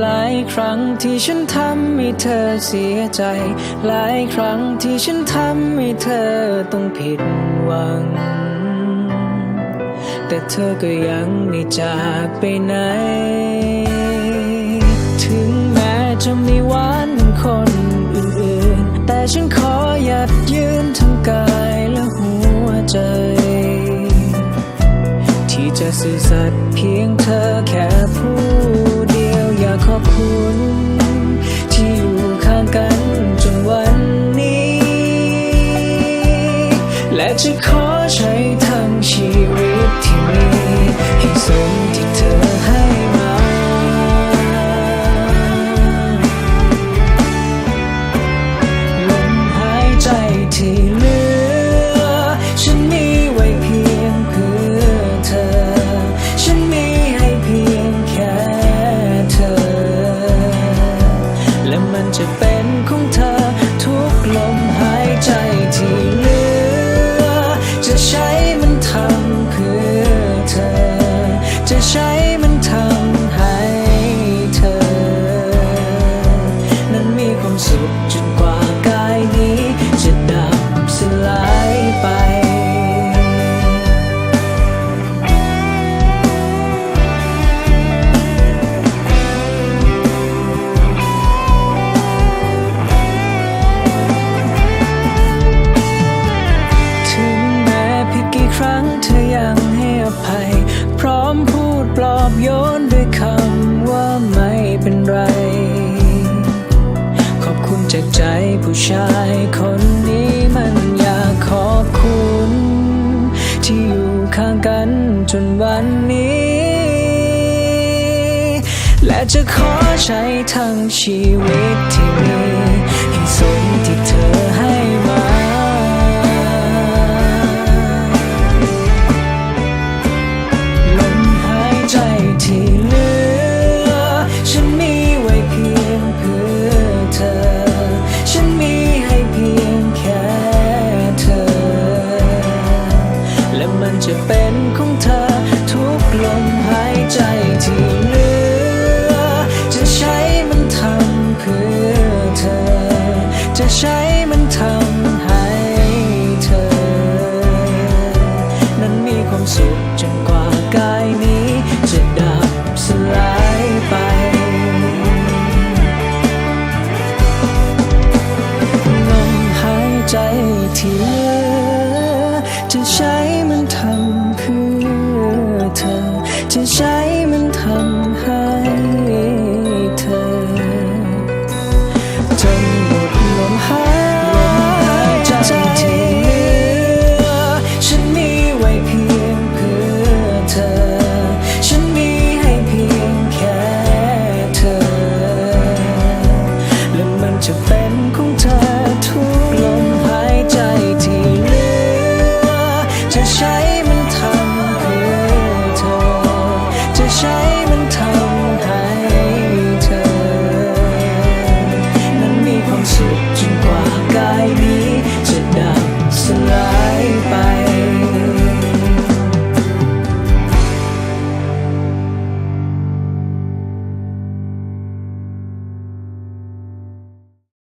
หลายครั้งที่ฉันทำให้เธอเสียใจ หลายครั้งที่ฉันทำให้เธอต้องผิดหวัง แต่เธอก็ยังไม่จากไปไหน ถึงแม้จะมีวันคนอื่นๆ แต่ฉันขอหยัดยืนทั้งกายและหัวใจ ที่จะสื่อสัตย์เพียงเธอแค่ผู้ และจะขอใช้ทั้งชีวิตที่มีให้สมที่เธอให้มาลมหายใจที่เหลือ ฉันมีไว้เพียงเพื่อเธอ ฉันมีให้เพียงแค่เธอ และมันจะเป็น ครั้งเธอยังให้อภัย พร้อมพูดปลอบโยนด้วยคำว่าไม่เป็นไร ขอบคุณจากใจผู้ชายคนนี้มันอยากขอบคุณ ที่อยู่ข้างกันจนวันนี้ และจะขอใช้ทั้งชีวิตที่มี ให้สมที่เธอ เป็นของเธอ ทุกลมหายใจที่เหลือ จะใช้มันทำเพื่อเธอ จะใช้มันทำให้เธอ นั้นมีความสุขจนกว่ากายนี้ จะดับสลายไปลมหายใจที่เหลือจะใช้ จะใช้มันทำให้เธอ จนหมดลมหายใจที่เหลือฉันมีไว้เพียงเพื่อเธอ ฉันมีให้เพียงแค่เธอ และมันจะเป็นของเธอ